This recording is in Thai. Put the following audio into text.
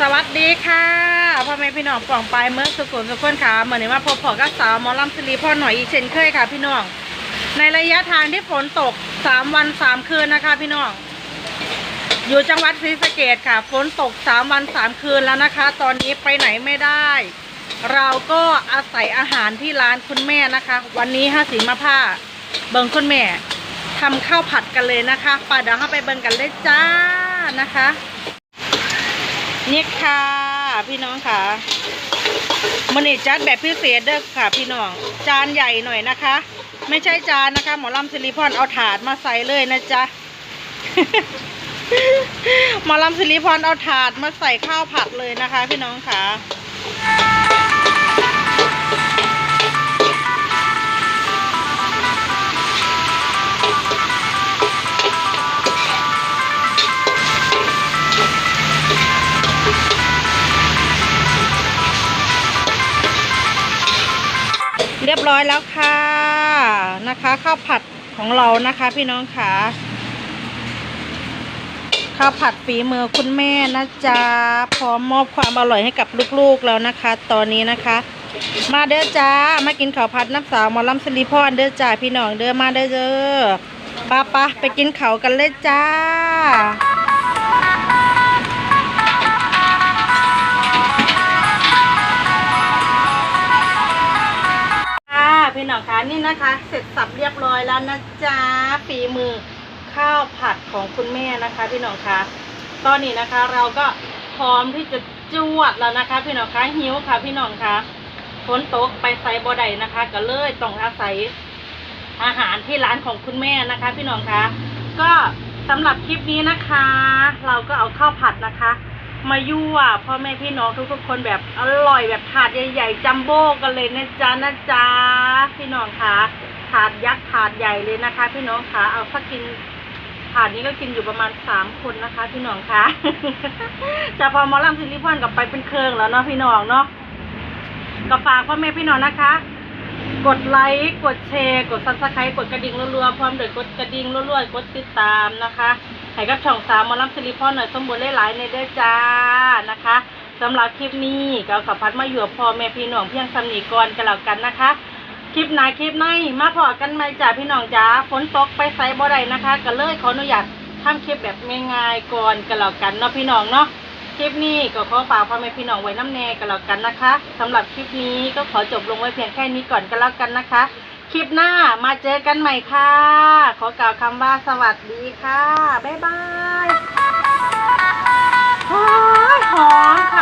สวัสดีค่ะพ่อแม่พี่น้องป่องไปเมื่อสุขุมสุขคนค่ะเหมือนนี้ว่าพบพอกับสาวมอลำสิริพ่อหน่อยอีกเช่นเคยค่ะ พี่น้อง ในระยะทางที่ฝนตกสามวันสามคืนนะคะ พี่น้อง อยู่จังหวัดศรีสะเกดค่ะ ฝนตกสามวันสามคืนแล้วนะคะ ตอนนี้ไปไหนไม่ได้ เราก็อาศัยอาหารที่ร้านคุณแม่นะคะ วันนี้ห้าสีมาผ้า เบิงคุณแม่ทำข้าวผัดกันเลยนะคะไปเดี๋ยวเราไปเบิงกันเลยจ้านะคะ นี่ค่ะ พี่น้องค่ะมันนี่จัดแบบพิเศษเด้อค่ะ พี่น้อง จานใหญ่หน่อยนะคะ ไม่ใช่จานนะคะ หมอลำซิลิพรเอาถาดมาใส่เลยนะจ๊ะหมอลำซิลิพรเอาถาดมาใส่ข้าวผัดเลยนะคะ พี่น้องค่ะ รียบร้อยแล้วค่ะนะคะ ข้าวผัดของเรานะคะ พี่น้องค่ะ ข้าวผัดฝีมือคุณแม่นะจ๊ะพร้อมมอบความอร่อยให้กับลูกๆแล้วนะคะ ตอนนี้นะคะ มาเด้อจ้ามากินข้าวผัดน้ำสาวมอลำสิริพรเด้อจ้าพี่น้องเด้อมาเด้อเด้อป้าปะไปกินข้าวกันเลยจ้า พี่น้องคะนี่นะคะ เสร็จสับเรียบร้อยแล้วนะจ๊ะฝีมือข้าวผัดของคุณแม่นะคะ พี่น้องคะตอนนี้นะคะ เราก็พร้อมที่จะจวดแล้วนะคะ พี่น้องคะหิวค่ะ พี่น้องคะฝนตกไปใส่บ่อใดนะคะ ก็เลยต้องอาศัยอาหารที่ร้านของคุณแม่นะคะ พี่น้องคะก็สำหรับคลิปนี้นะคะ เราก็เอาข้าวผัดนะคะ มายั่วพ่อแม่พี่น้องทุกๆคนแบบอร่อยแบบถาดใหญ่ๆจัมโบ้กันเลยนะจ๊ะนะจ๊ะพี่น้องคะถาดยักษ์ถาดใหญ่เลยนะคะ พี่น้องคะเอาสักกินถาดนี้ก็กินอยู่ประมาณสามคนนะคะ พี่น้องคะจะพอมอลำซิลิพอนกลับไปเป็นเครื่องแล้วเนาะพี่น้องเนาะก็ฝากพ่อแม่พี่น้องนะคะ กดไลค์กดแชร์ กดซับสไครต์กดกระดิ่งรัวๆพร้อมเดี๋ยวกดกระดิ่งรัวๆกดติดตามนะคะ ให้กับช่องสามมอลำซิลิพอนหน่อยสมบูรณ์หลายๆในเด้อจ้านะคะสำหรับคลิปนี้ก็เอาขับพัดมาอยู่กับพ่อแม่พี่น้องเพียงสำนีก่อนกันแล้วกันนะคะ คลิปหนาคลิปในมาพอกันไหมจ้าพี่น้องจ้าฝนตกไปใส่บ่ได้นะคะ ก็เลยขออนุญาตทำคลิปแบบง่ายๆก่อนกันแล้วกันเนาะพี่น้องเนาะ คลิปนี้ก็ขอฝากพ่อแม่พี่น้องไว้น้ำแน่กันแล้วกันนะคะ สำหรับคลิปนี้ก็ขอจบลงไว้เพียงแค่นี้ก่อนกันแล้วกันนะคะ คลิปหน้ามาเจอกันใหม่ค่ะ ขอกล่าวคำว่าสวัสดีค่ะ บ๊ายบายหอมค่ะ